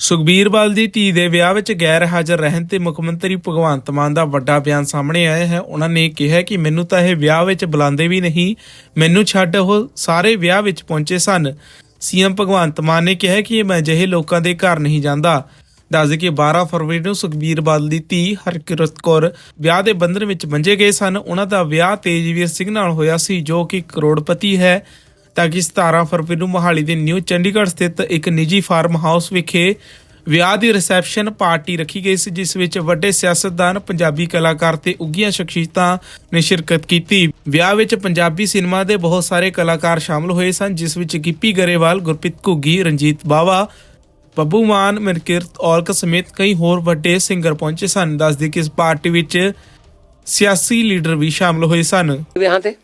ਸੁਖਬੀਰ ਬਾਦਲ ਦੀ ਧੀ ਦੇ ਵਿਆਹ ਵਿੱਚ ਗੈਰ ਹਾਜ਼ਰ ਰਹਿਣ ਤੇ ਮੁੱਖ ਮੰਤਰੀ ਭਗਵੰਤ ਮਾਨ ਦਾ ਵੱਡਾ ਬਿਆਨ ਸਾਹਮਣੇ ਆਇਆ ਹੈ। ਉਹਨਾਂ ਨੇ ਕਿਹਾ ਕਿ ਮੈਨੂੰ ਤਾਂ ਇਹ ਵਿਆਹ ਵਿੱਚ ਬੁਲਾਉਂਦੇ ਵੀ ਨਹੀਂ, ਮੈਨੂੰ ਛੱਡ ਉਹ ਸਾਰੇ ਵਿਆਹ ਵਿੱਚ ਪਹੁੰਚੇ ਸਨ। ਸੀਐਮ ਭਗਵੰਤ ਮਾਨ ਨੇ ਕਿਹਾ ਕਿ ਮੈਂ ਅਜਿਹੇ ਲੋਕਾਂ ਦੇ ਘਰ ਨਹੀਂ ਜਾਂਦਾ। ਦੱਸਦੇ ਕਿ 12 ਫਰਵਰੀ ਨੂੰ ਸੁਖਬੀਰ ਬਾਦਲ ਦੀ ਧੀ ਹਰਕਿਰਤ ਕੌਰ ਵਿਆਹ ਦੇ ਬੰਧਨ ਵਿੱਚ ਬੰਜੇ ਗਏ ਸਨ। ਉਹਨਾਂ ਦਾ ਵਿਆਹ ਤੇਜਵੀਰ ਸਿੰਘ ਨਾਲ ਹੋਇਆ ਸੀ, ਜੋ ਕਿ ਕਰੋੜਪਤੀ ਹੈ। ਤਾਂ ਕਿ 17 ਫਰਵਰੀ ਨੂੰ ਮੋਹਾਲੀ ਦੇ ਨਿਊ ਚੰਡੀਗੜ੍ਹ ਸਥਿਤ ਇੱਕ ਨਿੱਜੀ ਫਾਰਮ ਹਾਊਸ ਵਿਖੇ ਵਿਆਹ ਦੀ ਰਿਸੈਪਸ਼ਨ ਪਾਰਟੀ ਰੱਖੀ ਗਈ ਸੀ, ਜਿਸ ਵਿੱਚ ਵੱਡੇ ਸਿਆਸਤਦਾਨ, ਪੰਜਾਬੀ ਕਲਾਕਾਰ ਤੇ ਉੱਘੀਆਂ ਸ਼ਖਸੀਅਤਾਂ ਨੇ ਸ਼ਿਰਕਤ ਕੀਤੀ। ਵਿਆਹ ਵਿੱਚ ਪੰਜਾਬੀ ਸਿਨੇਮਾ ਦੇ ਬਹੁਤ ਸਾਰੇ ਕਲਾਕਾਰ ਸ਼ਾਮਲ ਹੋਏ ਸਨ, ਜਿਸ ਵਿੱਚ ਗਿੱਪੀ ਗਰੇਵਾਲ, ਗੁਰਪ੍ਰੀਤ ਘੁੱਗੀ, ਰਣਜੀਤ ਬਾਵਾ, ਬੱਬੂ ਮਾਨ, ਮਨਕਿਰਤ ਔਲਕ ਸਮੇਤ ਕਈ ਹੋਰ ਵੱਡੇ ਸਿੰਗਰ ਪਹੁੰਚੇ ਸਨ। ਦੱਸਦੇ ਕਿ ਇਸ ਪਾਰਟੀ ਵਿੱਚ ਸਿਆਸੀ ਲੀਡਰ ਵੀ ਸ਼ਾਮਲ ਹੋਏ ਸਨ। ਵਿਆਹ ਤੇ?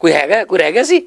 ਕੋਈ ਹੈਗਾ? ਕੋਈ ਰਹਿ ਗਿਆ ਸੀ?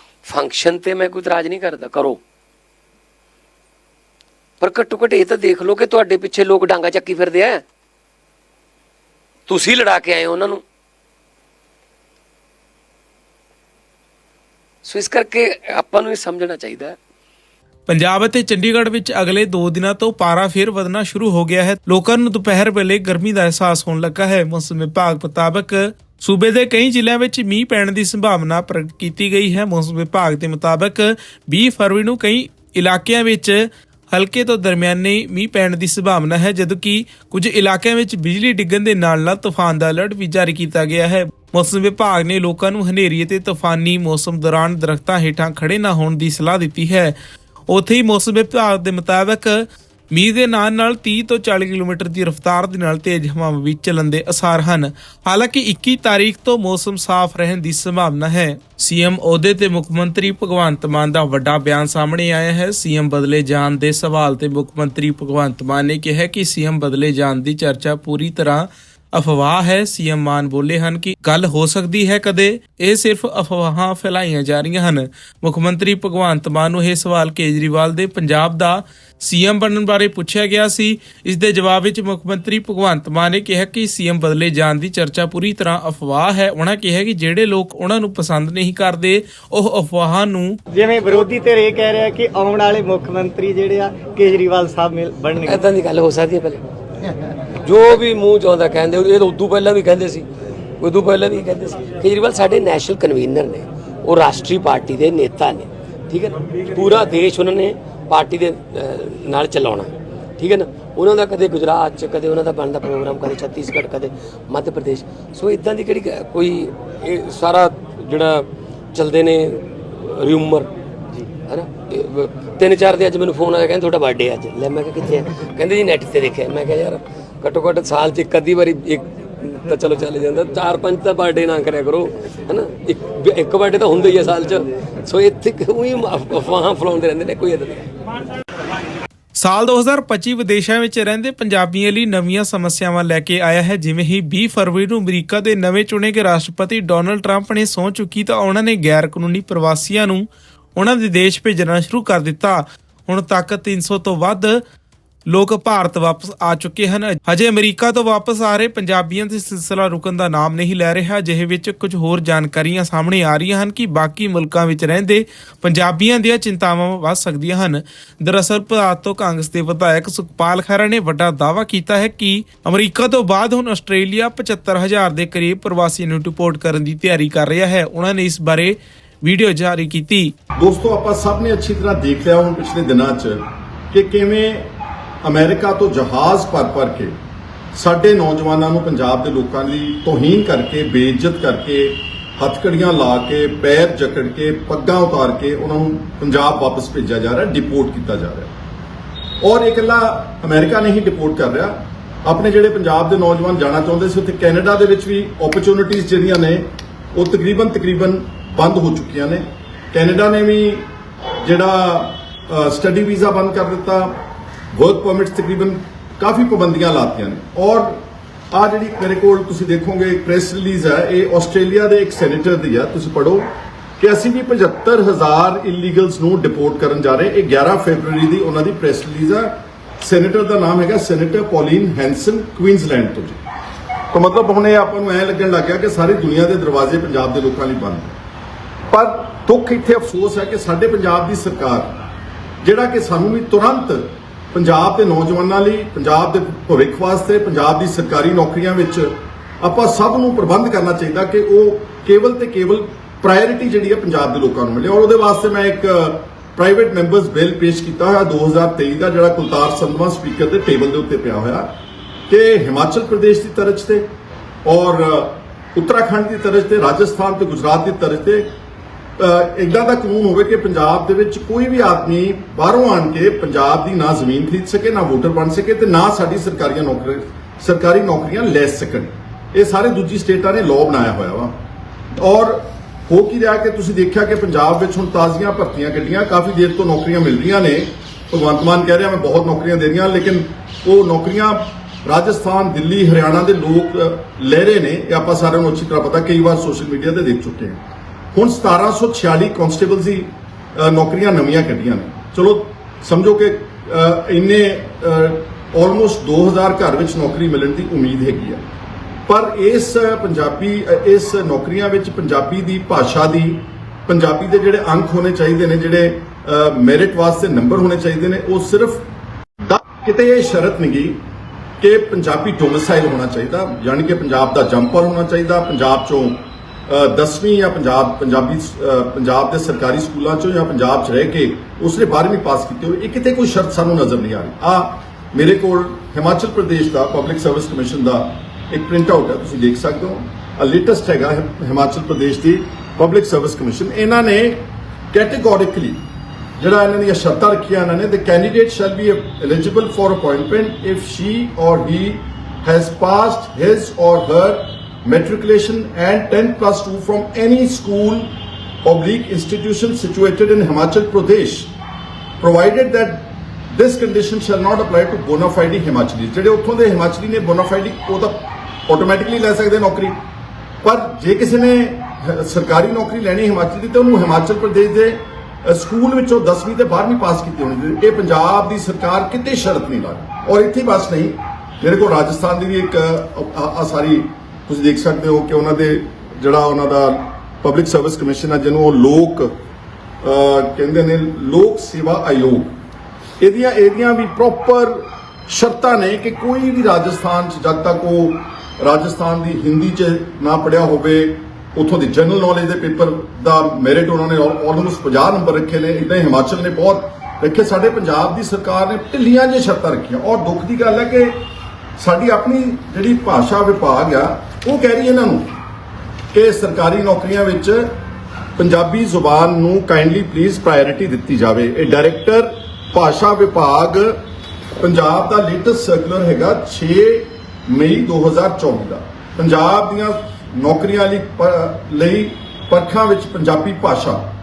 ਫੰਕਸ਼ਨ ਤੇ ਮੈਂ ਕੋਈ ਇਤਰਾਜ਼ ਨਹੀਂ ਕਰਦਾ, ਕਰੋ। ਪਰ ਘੱਟੋ ਘੱਟ ਇਹ ਤਾਂ ਦੇਖ ਲਓ ਕਿ ਤੁਹਾਡੇ ਪਿੱਛੇ ਲੋਕ ਡਾਂਗਾ ਚੱਕੀ ਫਿਰਦੇ ਆ। ਤੁਸੀਂ ਲੜਾ ਕੇ ਆਏ ਹੋ ਉਹਨਾਂ ਨੂੰ। ਸੋ ਇਸ ਕਰਕੇ ਆਪਾਂ ਨੂੰ ਇਹ ਸਮਝਣਾ ਚਾਹੀਦਾ ਹੈ। ਪੰਜਾਬ ਅਤੇ ਚੰਡੀਗੜ੍ਹ ਵਿੱਚ ਅਗਲੇ 2 ਦਿਨਾਂ ਤੋਂ ਪਾਰਾ ਫੇਰ ਵਧਣਾ ਸ਼ੁਰੂ ਹੋ ਗਿਆ ਹੈ। ਲੋਕਾਂ ਨੂੰ ਦੁਪਹਿਰ ਵੇਲੇ ਗਰਮੀ ਦਾ ਅਹਿਸਾਸ ਹੋਣ ਲੱਗਾ ਹੈ। ਮੌਸਮ ਵਿਭਾਗ ਮੁਤਾਬਕ ਸੂਬੇ ਦੇ ਕਈ ਜ਼ਿਲ੍ਹਿਆਂ ਵਿੱਚ ਮੀਂਹ ਪੈਣ ਦੀ ਸੰਭਾਵਨਾ ਪ੍ਰਗਟ ਕੀਤੀ ਗਈ ਹੈ। ਮੌਸਮ ਵਿਭਾਗ ਦੇ ਮੁਤਾਬਕ 20 ਫਰਵਰੀ ਨੂੰ ਕਈ ਇਲਾਕਿਆਂ ਵਿੱਚ ਹਲਕੇ ਤੋਂ ਦਰਮਿਆਨੇ ਮੀਂਹ ਪੈਣ ਦੀ ਸੰਭਾਵਨਾ ਹੈ, ਜਦੋਂ ਕਿ ਕੁਝ ਇਲਾਕਿਆਂ ਵਿੱਚ ਬਿਜਲੀ ਡਿੱਗਣ ਦੇ ਨਾਲ ਨਾਲ ਤੂਫਾਨ ਦਾ ਅਲਰਟ ਵੀ ਜਾਰੀ ਕੀਤਾ ਗਿਆ ਹੈ। ਮੌਸਮ ਵਿਭਾਗ ਨੇ ਲੋਕਾਂ ਨੂੰ ਹਨੇਰੀ ਅਤੇ ਤੂਫਾਨੀ ਮੌਸਮ ਦੌਰਾਨ ਦਰਖਤਾਂ ਹੇਠਾਂ ਖੜੇ ਨਾ ਹੋਣ ਦੀ ਸਲਾਹ ਦਿੱਤੀ ਹੈ। ਉੱਥੇ ਹੀ ਮੌਸਮ ਵਿਭਾਗ ਦੇ ਮੁਤਾਬਕ ਮੀਂਹ ਦੇ ਨਾਲ ਨਾਲ 30 ਤੋਂ 40 ਕਿਲੋਮੀਟਰ ਦੀ ਰਫ਼ਤਾਰ ਦੇ ਨਾਲ ਤੇਜ਼ ਹਵਾਵਾਂ ਵੀ ਚੱਲਣ ਦੇ ਅਸਾਰ ਹਨ। ਹਾਲਾਂਕਿ 21 ਤਾਰੀਖ ਤੋਂ ਮੌਸਮ ਸਾਫ਼ ਰਹਿਣ ਦੀ ਸੰਭਾਵਨਾ ਹੈ। ਸੀਐਮ ਅਹੁਦੇ ਤੇ ਮੁੱਖ ਮੰਤਰੀ ਭਗਵੰਤ ਮਾਨ ਦਾ ਵੱਡਾ ਬਿਆਨ ਸਾਹਮਣੇ ਆਇਆ ਹੈ। ਸੀਐਮ ਬਦਲੇ ਜਾਣ ਦੇ ਸਵਾਲ ਤੇ ਮੁੱਖ ਮੰਤਰੀ ਭਗਵੰਤ ਮਾਨ ਨੇ ਕਿਹਾ ਕਿ ਸੀਐਮ ਬਦਲੇ ਜਾਣ ਦੀ ਚਰਚਾ ਪੂਰੀ ਤਰ੍ਹਾਂ ਅਫਵਾਹ ਹੈ ਸੀਐਮ ਮਾਨ ਬੋਲੇ ਹਨ ਕਿ ਗੱਲ ਹੋ ਸਕਦੀ ਹੈ ਕਦੇ। ਇਹ ਸਿਰਫ ਅਫਵਾਹਾਂ ਫੈਲਾਈਆਂ ਜਾ ਰਹੀਆਂ ਹਨ। ਮੁੱਖ ਮੰਤਰੀ ਭਗਵੰਤ ਮਾਨ ਨੂੰ ਇਹ ਸਵਾਲ ਕੇਜਰੀਵਾਲ ਦੇ ਪੰਜਾਬ ਦਾ ਸੀਐਮ ਬਣਨ ਬਾਰੇ ਪੁੱਛਿਆ ਗਿਆ ਸੀ। ਇਸ ਦੇ ਜਵਾਬ ਵਿੱਚ ਮੁੱਖ ਮੰਤਰੀ ਭਗਵੰਤ ਮਾਨ ਨੇ ਕਿਹਾ ਕਿ ਸੀਐਮ ਬਦਲੇ ਜਾਣ ਦੀ ਚਰਚਾ ਪੂਰੀ ਤਰ੍ਹਾਂ ਅਫਵਾਹ ਹੈ। ਉਹਨਾਂ ਕਿਹਾ ਕਿ ਜਿਹੜੇ ਲੋਕ ਉਹਨਾਂ ਨੂੰ ਪਸੰਦ ਨਹੀਂ ਕਰਦੇ ਉਹ ਅਫਵਾਹਾਂ ਨੂੰ ਜਿਵੇਂ ਵਿਰੋਧੀ ਧਿਰ ਇਹ ਕਹਿ ਰਿਹਾ ਕਿ ਆਉਣ ਵਾਲੇ ਮੁੱਖ ਮੰਤਰੀ ਜਿਹੜੇ ਆ ਕੇਜਰੀਵਾਲ ਸਾਹਿਬ ਬਣਨਗੇ। ਐਦਾਂ ਦੀ ਗੱਲ ਹੋ ਸਕਦੀ ਹੈ ਪਹਿਲੇ। ਜੋ ਵੀ ਮੂੰਹ ਚਾਹੁੰਦਾ ਕਹਿੰਦੇ ਇਹ ਤਾਂ ਉਦੋਂ ਪਹਿਲਾਂ ਵੀ ਕਹਿੰਦੇ ਸੀ, ਉਦੋਂ ਪਹਿਲਾਂ ਵੀ ਕਹਿੰਦੇ ਸੀ। ਕੇਜਰੀਵਾਲ ਸਾਡੇ ਨੈਸ਼ਨਲ ਕਨਵੀਨਰ ਨੇ, ਉਹ ਰਾਸ਼ਟਰੀ ਪਾਰਟੀ ਦੇ ਨੇਤਾ ਨੇ, ਠੀਕ ਹੈ ਨਾ? ਪੂਰਾ ਦੇਸ਼ ਉਹਨਾਂ ਨੇ ਪਾਰਟੀ ਦੇ ਨਾਲ ਚਲਾਉਣਾ, ਠੀਕ ਹੈ ਨਾ? ਉਹਨਾਂ ਦਾ ਕਦੇ ਗੁਜਰਾਤ ਚ, ਕਦੇ ਉਹਨਾਂ ਦਾ ਬਣਦਾ ਪ੍ਰੋਗਰਾਮ, ਕਦੇ ਛੱਤੀਸਗੜ੍ਹ, ਕਦੇ ਮੱਧ ਪ੍ਰਦੇਸ਼। ਸੋ ਇਦਾਂ ਦੀ ਕਿਹੜੀ ਕੋਈ ਇਹ ਸਾਰਾ ਜਿਹੜਾ ਚੱਲਦੇ ਨੇ ਰਿਊਮਰ ਜੀ ਹੈਨਾ ਤਿੰਨ ਚਾਰ ਦੇ ਅੱਜ ਮੈਨੂੰ ਫੋਨ ਆਇਆ, ਕਹਿੰਦੇ ਤੁਹਾਡਾ ਬਰਥਡੇ ਅੱਜ। ਲੈ ਮੈਂ ਕਿਹਾ ਕਿੱਥੇ ਹੈ ਕਹਿੰਦੇ ਜੀ ਨੈਟ ਤੇ ਦੇਖਿਆ। ਮੈਂ ਕਿਹਾ ਯਾਰ ਘੱਟੋ ਘੱਟ ਸਾਲ ਚ ਇੱਕ ਅੱਧੀ ਵਾਰੀ ਇੱਕ ਤਾਂ ਚਲੋ ਚੱਲ ਜਾਂਦਾ। ਚਾਰ ਪੰਜ ਤਾਂ ਬਰਥਡੇ ਨਾ ਕਰਿਆ ਕਰੋ, ਹੈਨਾ? ਇੱਕ ਇੱਕ ਬਰਥਡੇ ਤਾਂ ਹੁੰਦਾ ਹੀ ਹੈ ਸਾਲ ਚ। ਸੋ ਇੱਥੇ ਉਹੀ ਅਫਵਾਹਾਂ ਫਲਾਉਂਦੇ ਰਹਿੰਦੇ ਨੇ, ਕੋਈ ਇਦਾਂ ਸਾਲ 2025 ਵਿਦੇਸ਼ਾਂ ਵਿੱਚ ਰਹਿੰਦੇ ਪੰਜਾਬੀਆਂ ਲਈ ਨਵੀਆਂ ਸਮੱਸਿਆਵਾਂ ਲੈ ਕੇ ਆਇਆ ਹੈ। ਜਿਵੇਂ ਹੀ 20 ਫਰਵਰੀ ਨੂੰ ਅਮਰੀਕਾ ਦੇ ਨਵੇਂ ਚੁਣੇ ਗਏ ਰਾਸ਼ਟਰਪਤੀ ਡੋਨਲਡ ਟਰੰਪ ਨੇ ਸਹੁੰ ਚੁੱਕੀ ਤਾਂ ਉਹਨਾਂ ਨੇ ਗੈਰ ਕਾਨੂੰਨੀ ਪ੍ਰਵਾਸੀਆਂ ਨੂੰ ਉਹਨਾਂ ਦੇ ਦੇਸ਼ ਭੇਜਣਾ ਸ਼ੁਰੂ ਕਰ ਦਿੱਤਾ। ਹੁਣ ਤੱਕ 300 ਤੋਂ ਵੱਧ ਲੋਕ ਭਾਰਤ ਵਾਪਸ ਆ ਚੁੱਕੇ ਹਨ। ਹਜੇ ਅਮਰੀਕਾ ਤੋਂ ਵਾਪਸ ਆ ਰਹੇ ਪੰਜਾਬੀਆਂ ਦਾ ਸਿਲਸਿਲਾ ਰੁਕਣ ਦਾ ਨਾਮ ਨਹੀਂ ਲੈ ਰਿਹਾ ਜਿਹੇ ਵਿੱਚ ਕੁਝ ਹੋਰ ਜਾਣਕਾਰੀਆਂ ਸਾਹਮਣੇ ਆ ਰਹੀਆਂ ਹਨ ਕਿ ਬਾਕੀ ਮੁਲਕਾਂ ਵਿੱਚ ਰਹਿੰਦੇ ਪੰਜਾਬੀਆਂ ਦੀਆਂ ਚਿੰਤਾਵਾਂ ਵੱਧ ਸਕਦੀਆਂ ਹਨ। ਦਰਅਸਲ, ਭਾਰਤ ਤੋਂ ਕਾਂਗਰਸ ਦੇ ਵਿਧਾਇਕ ਸੁਖਪਾਲ ਖਹਿਰਾ ਨੇ ਵੱਡਾ ਦਾਅਵਾ ਕੀਤਾ ਹੈ ਕਿ ਅਮਰੀਕਾ ਤੋਂ ਬਾਅਦ ਹੁਣ ਆਸਟ੍ਰੇਲੀਆ 75000 ਦੇ ਕਰੀਬ ਪ੍ਰਵਾਸੀਆਂ ਨੂੰ ਡਿਪੋਰਟ ਕਰਨ ਦੀ ਤਿਆਰੀ ਕਰ ਰਿਹਾ ਹੈ। ਉਹਨਾਂ ਨੇ ਇਸ ਬਾਰੇ ਵੀਡੀਓ ਜਾਰੀ ਕੀਤੀ। ਦੋਸਤੋ, ਆਪਾਂ ਸਭ ਨੇ ਅੱਛੀ ਤਰ੍ਹਾਂ ਦੇਖ ਲਿਆ ਹੁਣ ਪਿਛਲੇ ਦਿਨਾਂ 'ਚ ਕਿ ਕਿਵੇਂ ਅਮਰੀਕਾ ਤੋਂ ਜਹਾਜ਼ ਭਰ ਭਰ ਕੇ ਸਾਡੇ ਨੌਜਵਾਨਾਂ ਨੂੰ ਪੰਜਾਬ ਦੇ ਲੋਕਾਂ ਦੀ ਤੋਹੀਨ ਕਰਕੇ, ਬੇਇੱਜ਼ਤ ਕਰਕੇ, ਹੱਥਕੜੀਆਂ ਲਾ ਕੇ, ਪੈਰ ਜਕੜ ਕੇ, ਪੱਗਾਂ ਉਤਾਰ ਕੇ ਉਹਨਾਂ ਨੂੰ ਪੰਜਾਬ ਵਾਪਸ ਭੇਜਿਆ ਜਾ ਰਿਹਾ ਡਿਪੋਰਟ ਕੀਤਾ ਜਾ ਰਿਹਾ। ਔਰ ਇਹ ਇਕੱਲਾ ਅਮਰੀਕਾ ਨਹੀਂ ਡਿਪੋਰਟ ਕਰ ਰਿਹਾ। ਆਪਣੇ ਜਿਹੜੇ ਪੰਜਾਬ ਦੇ ਨੌਜਵਾਨ ਜਾਣਾ ਚਾਹੁੰਦੇ ਸੀ, ਉੱਥੇ ਕੈਨੇਡਾ ਦੇ ਵਿੱਚ ਵੀ ਓਪਰਚੁਨਿਟੀਆਂ ਜਿਹੜੀਆਂ ਨੇ, ਉਹ ਤਕਰੀਬਨ ਤਕਰੀਬਨ ਬੰਦ ਹੋ ਚੁੱਕੀਆਂ ਨੇ। ਕੈਨੇਡਾ ਨੇ ਵੀ ਜਿਹੜਾ ਸਟੱਡੀ ਵੀਜ਼ਾ ਬੰਦ ਕਰ ਦਿੱਤਾ। ਵਰਕ ਪਰਮਿਟਸ ਤਕਰੀਬਨ ਕਾਫੀ ਪਾਬੰਦੀਆਂ ਲਾਤੀਆਂ ਨੇ। ਔਰ ਆ ਜਿਹੜੀ ਮੇਰੇ ਕੋਲ ਤੁਸੀਂ ਦੇਖੋਗੇ ਪ੍ਰੈਸ ਰਿਲੀਜ਼ ਹੈ, ਇਹ ਆਸਟ੍ਰੇਲੀਆ ਦੇ ਇੱਕ ਸੈਨੇਟਰ ਦੀ ਆ, ਤੁਸੀਂ ਪੜੋ ਕਿ ਅਸੀਂ ਵੀ 75000 ਇਲੀਗਲਸ ਨੂੰ ਡਿਪੋਰਟ ਕਰਨ ਜਾ ਰਹੇ ਇਹ 11 ਫੈਬਰੂਰੀ ਦੀ ਉਹਨਾਂ ਦੀ ਪ੍ਰੈਸ ਰਿਲੀਜ਼ ਆ। ਸੈਨੇਟਰ ਦਾ ਨਾਮ ਹੈਗਾ ਸੈਨੇਟਰ ਪੌਲੀਨ ਹੈਂਸਨ ਕੁਈਨਜ਼ਲੈਂਡ ਤੋਂ ਜੀ। ਤਾਂ ਮਤਲਬ ਹੁਣ ਇਹ ਆਪਾਂ ਨੂੰ ਐ ਲੱਗਣ ਲੱਗ ਗਿਆ ਕਿ ਸਾਰੀ ਦੁਨੀਆ ਦੇ ਦਰਵਾਜ਼ੇ ਪੰਜਾਬ ਦੇ ਲੋਕਾਂ ਲਈ ਬੰਦ ਪਰ ਦੁੱਖ ਇੱਥੇ ਅਫਸੋਸ ਹੈ ਕਿ ਸਾਡੇ ਪੰਜਾਬ ਦੀ ਸਰਕਾਰ, ਜਿਹੜਾ ਕਿ ਸਾਨੂੰ ਵੀ ਤੁਰੰਤ ਪੰਜਾਬ ਦੇ ਨੌਜਵਾਨਾਂ ਲਈ, ਪੰਜਾਬ ਦੇ ਭਵਿੱਖ ਵਾਸਤੇ, ਪੰਜਾਬ ਦੀ ਸਰਕਾਰੀ ਨੌਕਰੀਆਂ ਵਿੱਚ ਆਪਾਂ ਸਭ ਨੂੰ ਪ੍ਰਬੰਧ ਕਰਨਾ ਚਾਹੀਦਾ ਕਿ ਉਹ ਕੇਵਲ ਤੇ ਕੇਵਲ ਪ੍ਰਾਇੋਰਟੀ ਜਿਹੜੀ ਹੈ ਪੰਜਾਬ ਦੇ ਲੋਕਾਂ ਨੂੰ ਮਿਲੇ। ਔਰ ਉਹਦੇ ਵਾਸਤੇ ਮੈਂ ਇੱਕ ਪ੍ਰਾਈਵੇਟ ਮੈਂਬਰਸ ਬਿੱਲ ਪੇਸ਼ ਕੀਤਾ ਹੋਇਆ 2023 ਦਾ, ਜਿਹੜਾ ਕੁਲਤਾਰ ਸੰਧਵਾ ਸਪੀਕਰ ਦੇ ਟੇਬਲ ਦੇ ਉੱਤੇ ਪਿਆ ਹੋਇਆ, ਕਿ ਹਿਮਾਚਲ ਪ੍ਰਦੇਸ਼ ਦੀ ਤਰਜ਼ ਤੇ ਔਰ ਉੱਤਰਾਖੰਡ ਦੀ ਤਰਜ਼ ਤੇ, ਰਾਜਸਥਾਨ ਤੇ, ਗੁਜਰਾਤ ਦੀ ਤਰਜ਼ ਤੇ ਇਦਾਂ ਦਾ ਕਾਨੂੰਨ ਹੋਵੇ ਕਿ ਪੰਜਾਬ ਦੇ ਵਿੱਚ ਕੋਈ ਵੀ ਆਦਮੀ ਬਾਹਰੋਂ ਆਣ ਕੇ ਪੰਜਾਬ ਦੀ ਨਾ ਜ਼ਮੀਨ ਖਰੀਦ ਸਕੇ, ਨਾ ਵੋਟਰ ਬਣ ਸਕੇ ਤੇ ਨਾ ਸਾਡੀ ਸਰਕਾਰੀਆਂ ਨੌਕਰੀ, ਸਰਕਾਰੀ ਨੌਕਰੀਆਂ ਲੈ ਸਕਣ। ਇਹ ਸਾਰੇ ਦੂਜੀ ਸਟੇਟਾਂ ਨੇ ਲਾਅ ਬਣਾਇਆ ਹੋਇਆ ਵਾ। ਔਰ ਹੋ ਕੀ ਰਿਹਾ ਕਿ ਤੁਸੀਂ ਦੇਖਿਆ ਕਿ ਪੰਜਾਬ ਵਿੱਚ ਹੁਣ ਤਾਜ਼ੀਆਂ ਭਰਤੀਆਂ ਕੱਢੀਆਂ ਕਾਫੀ ਦੇਰ ਤੋਂ ਨੌਕਰੀਆਂ ਮਿਲ ਰਹੀਆਂ ਨੇ। ਭਗਵੰਤ ਮਾਨ ਕਹਿ ਰਿਹਾ, ਮੈਂ ਬਹੁਤ ਨੌਕਰੀਆਂ ਦੇ ਰਹੀਆਂ। ਲੇਕਿਨ ਉਹ ਨੌਕਰੀਆਂ ਰਾਜਸਥਾਨ, ਦਿੱਲੀ, ਹਰਿਆਣਾ ਦੇ ਲੋਕ ਲੈ ਰਹੇ ਨੇ। ਇਹ ਆਪਾਂ ਸਾਰਿਆਂ ਨੂੰ ਅੱਛੀ ਤਰ੍ਹਾਂ ਪਤਾ, ਕਈ ਵਾਰ ਸੋਸ਼ਲ ਮੀਡੀਆ ਤੇ ਦੇਖ ਚੁੱਕੇ ਹਾਂ। ਹੁਣ 1746 ਕਨਸਟੇਬਲਸ ਦੀ ਅ, ਨੌਕਰੀਆਂ ਨਵੀਆਂ ਕੱਢੀਆਂ ਨੇ। ਚਲੋ ਸਮਝੋ ਕਿ ਇੰਨੇ ਆਲਮੋਸਟ 2000 ਘਰ ਵਿੱਚ ਨੌਕਰੀ ਮਿਲਣ ਦੀ ਉਮੀਦ ਹੈਗੀ ਆ। ਪਰ ਇਸ ਪੰਜਾਬੀ ਇਸ ਨੌਕਰੀਆਂ ਵਿੱਚ ਪੰਜਾਬੀ ਦੀ ਭਾਸ਼ਾ ਦੀ ਪੰਜਾਬੀ ਦੇ ਜਿਹੜੇ ਅੰਕ ਹੋਣੇ ਚਾਹੀਦੇ ਨੇ ਜਿਹੜੇ ਮੈਰਿਟ ਵਾਸਤੇ ਨੰਬਰ ਹੋਣੇ ਚਾਹੀਦੇ ਨੇ ਉਹ ਸਿਰਫ ਕਿਤੇ ਇਹ ਸ਼ਰਤ ਨਹੀਂ ਨਹੀਂਗੀ ਕਿ ਪੰਜਾਬੀ ਡੋਮਿਸਾਈਲ ਹੋਣਾ ਚਾਹੀਦਾ ਯਾਨੀ ਕਿ ਪੰਜਾਬ ਦਾ ਜੰਪਰ ਹੋਣਾ ਚਾਹੀਦਾ ਪੰਜਾਬ ਚੋਂ 10ਵੀਂ ਜਾਂ ਪੰਜਾਬ, ਪੰਜਾਬੀ ਪੰਜਾਬ ਦੇ ਸਰਕਾਰੀ ਸਕੂਲਾਂ ਚੋਂ ਜਾਂ ਪੰਜਾਬ 'ਚ ਰਹਿ ਕੇ ਉਸਨੇ 12ਵੀਂ ਪਾਸ ਕੀਤੀ ਹੋਵੇ ਇਹ ਕਿਤੇ ਕੋਈ ਸ਼ਰਤ ਸਾਨੂੰ ਨਜ਼ਰ ਨਹੀਂ ਆ ਰਹੀ। ਆ, ਮੇਰੇ ਕੋਲ ਹਿਮਾਚਲ ਪ੍ਰਦੇਸ਼ ਦਾ ਪਬਲਿਕ ਸਰਵਿਸ ਕਮਿਸ਼ਨ ਦਾ ਇੱਕ ਪ੍ਰਿੰਟ ਆਊਟ ਹੈ, ਤੁਸੀਂ ਦੇਖ ਸਕਦੇ ਹੋ। ਆ ਲੇਟੈਸਟ ਹੈਗਾ ਹਿਮਾਚਲ ਪ੍ਰਦੇਸ਼ ਦੀ ਪਬਲਿਕ ਸਰਵਿਸ ਕਮਿਸ਼ਨ ਇਹਨਾਂ ਨੇ ਕੈਟੇਗੋਰਿਕਲੀ ਜਿਹੜਾ ਇਹਨਾਂ ਦੀਆਂ ਸ਼ਰਤਾਂ ਰੱਖੀਆਂ ਇਹਨਾਂ ਨੇ the candidate shall be eligible for appointment if she or he has passed his or her matriculation and 10 plus 2 from any school oblique institution situated in Himachal Pradesh provided that this condition shall not apply to bona fide Himachalis ਜਿਹੜੇ ਉੱਥੋਂ ਦੇ ਹਿਮਾਚਲੀ ਨੇ bona fide ਉਹ ਤਾਂ automatically ਲੈ ਸਕਦੇ ਨੌਕਰੀ ਪਰ ਜੇ ਕਿਸੇ ਨੇ ਹ- ਸਰਕਾਰੀ ਨੌਕਰੀ ਲੈਣੀ ਹਿਮਾਚਲ ਦੀ ਤੇ ਉਹਨੂੰ ਹਿਮਾਚਲ ਪ੍ਰਦੇਸ਼ ਦੇ ਅ, ਸਕੂਲ ਵਿੱਚੋਂ 10ਵੀਂ ਤੇ 12ਵੀਂ ਪਾਸ ਕੀਤੀ ਹੋਣੀ ਚਾਹੀਦੀ ਇਹ ਪੰਜਾਬ ਦੀ ਸਰਕਾਰ ਕਿਤੇ ਸ਼ਰਤ ਨਹੀਂ ਲਾਈ ਔਰ ਇੱਥੇ ਬਸ ਨਹੀਂ ਮੇਰੇ ਕੋਲ ਰਾਜਸਥਾਨ ਦੀ ਵੀ ਇੱਕ ਆ ਆ ਸਾਰੀ ਤੁਸੀਂ ਦੇਖ ਸਕਦੇ ਹੋ ਕਿ ਉਹਨਾਂ ਦੇ ਜਿਹੜਾ ਉਹਨਾਂ ਦਾ ਪਬਲਿਕ ਸਰਵਿਸ ਕਮਿਸ਼ਨ ਹੈ, ਜਿਹਨੂੰ ਉਹ ਲੋਕ ਕਹਿੰਦੇ ਨੇ ਲੋਕ ਸੇਵਾ ਆਯੋਗ। ਇਹਦੀਆਂ ਇਹਦੀਆਂ ਵੀ ਪ੍ਰੋਪਰ ਸ਼ਰਤਾਂ ਨੇ ਕਿ ਕੋਈ ਵੀ ਰਾਜਸਥਾਨ ਚ ਜਦ ਤੱਕ ਉਹ ਰਾਜਸਥਾਨ ਦੀ ਹਿੰਦੀ ਚ ਨਾ ਪੜਿਆ ਹੋਵੇ, ਉਥੋਂ ਦੀ ਜਨਰਲ ਨੌਲੇਜ ਦੇ ਪੇਪਰ ਦਾ ਮੈਰਿਟ ਉਹਨਾਂ ਨੇ ਆਲਮੋਸਟ 50 ਨੰਬਰ ਰੱਖੇ ਨੇ। ਇਦਾਂ ਹੀ ਹਿਮਾਚਲ ਨੇ ਬਹੁਤ ਰੱਖੇ। ਸਾਡੇ ਪੰਜਾਬ ਦੀ ਸਰਕਾਰ ਨੇ ਢਿੱਲੀਆਂ ਜਿਹੀਆਂ ਸ਼ਰਤਾਂ ਰੱਖੀਆਂ। ਔਰ ਦੁੱਖ ਦੀ ਗੱਲ ਹੈ ਕਿ ਸਾਡੀ ਆਪਣੀ ਜਿਹੜੀ ਭਾਸ਼ਾ ਵਿਭਾਗ ਆ ਉਹ ਕਹਿ ਰਹੀ ਇਹਨਾਂ ਨੂੰ ਕਿ ਸਰਕਾਰੀ ਨੌਕਰੀਆਂ ਵਿੱਚ ਪੰਜਾਬੀ ਜ਼ੁਬਾਨ ਨੂੰ ਕਾਈਂਡਲੀ ਪਲੀਜ਼ ਪ੍ਰਾਇੋਰਟੀ ਦਿੱਤੀ ਜਾਵੇ। ਇਹ ਡਾਇਰੈਕਟਰ ਭਾਸ਼ਾ ਵਿਭਾਗ, ਪੰਜਾਬ ਦਾ ਲੇਟੈਸਟ ਸਰਕੂਲਰ ਹੈਗਾ 6 ਮਈ 2024 ਦਾ। ਪੰਜਾਬ ਦੀਆਂ ਨੌਕਰੀਆਂ ਲਈ ਪ- ਲਈ ਪਰਖਾਂ ਵਿੱਚ ਪੰਜਾਬੀ ਭਾਸ਼ਾ।